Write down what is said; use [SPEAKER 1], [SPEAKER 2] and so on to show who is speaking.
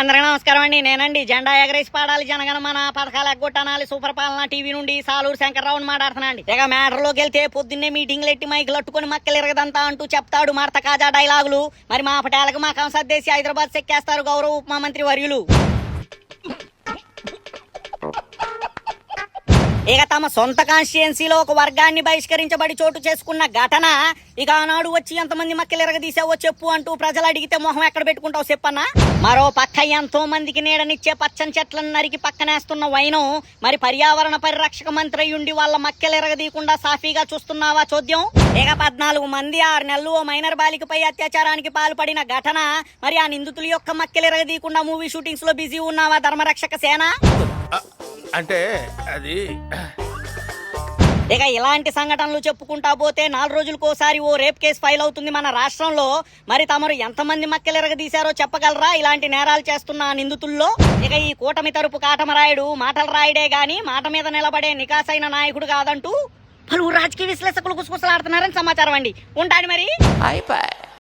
[SPEAKER 1] అందరికీ నమస్కారం అండి. నేనండి. జెండా ఎగరేసి పాడాలి. జనగణమన పథకాలు ఎగ్గొట్టనాలి. సూపర్ పాలన టీవీ నుండి సాలూరు శంకర్రావుని మాట్లాడుతున్నాండి ఇక మ్యాటర్లోకి వెళ్తే పొద్దున్నే మీటింగ్లు ఎట్టి మైకులు అట్టుకుని మక్కలు ఎరగదంతా అంటూ చెప్తాడు మరత కాజా డైలాగులు. మరి మా పటాలకు మా కంసద్దేసి హైదరాబాద్ చెక్కేస్తారు గౌరవ ఉప మంత్రి వర్యులు. ఇక తమ సొంత కాన్స్టిట్యున్సీలో ఒక వర్గాన్ని బహిష్కరించబడి చోటు చేసుకున్న ఘటన ఇక ఆనాడు వచ్చి ఎంతమంది మక్కలు ఎరగదీసావో చెప్పు అంటూ ప్రజలు అడిగితే మొహం ఎక్కడ పెట్టుకుంటావు చెప్పన్నా? మరో పక్క ఎంతో మందికి నీడనిచ్చే పచ్చని చెట్లను నరికి పక్కనేస్తున్న వైనం మరి పర్యావరణ పరిరక్షక మంత్రి ఉండి వాళ్ళ మక్కలు ఎరగదీయకుండా సాఫీగా చూస్తున్నావా చూద్దాం ఇక పద్నాలుగు మంది ఆరు నెలలు ఓ మైనర్ బాలికపై అత్యాచారానికి పాల్పడిన ఘటన మరి ఆ నిందితుల యొక్క మక్కలు ఎరగదీయకుండా మూవీ షూటింగ్స్లో బిజీ ఉన్నావా ధర్మరక్షక సేన?
[SPEAKER 2] అంటే అది
[SPEAKER 1] ఇక ఇలాంటి సంఘటనలు చెప్పుకుంటా పోతే నాలుగు రోజులకోసారి ఓ రేప్ కేసు ఫైల్ అవుతుంది మన రాష్ట్రంలో. మరి తమరు ఎంతమంది మక్కలు తీశారో చెప్పగలరా? ఇలాంటి నేరాలు చేస్తున్న ఆ నిందితుల్లో? ఇక ఈ కూటమి తరపు కాటమరాయుడు మాటలు రాయుడే గాని మాట మీద నిలబడే నికాసైన నాయకుడు కాదంటూ పలువురు రాజకీయ విశ్లేషకులు గుసగుసలాడుతున్నారని సమాచారం అండి. ఉంటాడు మరి.
[SPEAKER 3] అయిపోయి.